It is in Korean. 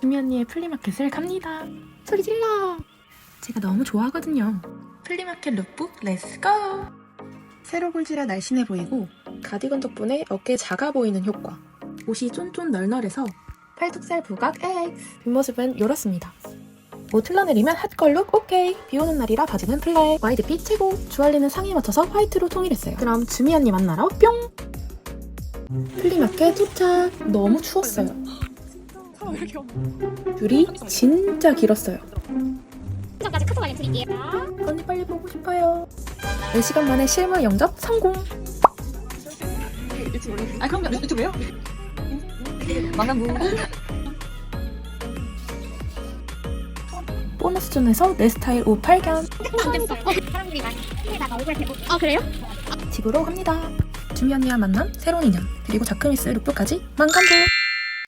주미 언니의 플리마켓을 갑니다. 소리 질러! 제가 너무 좋아하거든요. 플리마켓 룩북 렛츠고! 세로 굴지라 날씬해 보이고 가디건 덕분에 어깨 작아 보이는 효과. 옷이 쫀쫀 널널해서 팔뚝살 부각 X. 뒷모습은 이렇습니다. 옷 흘러내리면 핫걸룩 오케이. 비 오는 날이라 바지는 플랫. 와이드핏 최고. 주얼리는 상에 맞춰서 화이트로 통일했어요. 그럼 주미 언니 만나러 뿅! 플리마켓 도착. 너무 추웠어요. 줄이 진짜 길었어요. 전까지 카톡 알려드릴게요. 언니 빨리 보고 싶어요. 4시간 만에 실물 영접 성공. 아 그럼 유튜브요? 만나무 보너스 존에서 내 스타일 옷 발견. 사람들이 많이 에다가 얼굴 대고. 아 그래요? 집으로 갑니다. 언니와 만남, 새로운 인연, 그리고 자크미스 룩북까지 만감부.